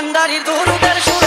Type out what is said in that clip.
ভান্ডারির দুরুদের সুর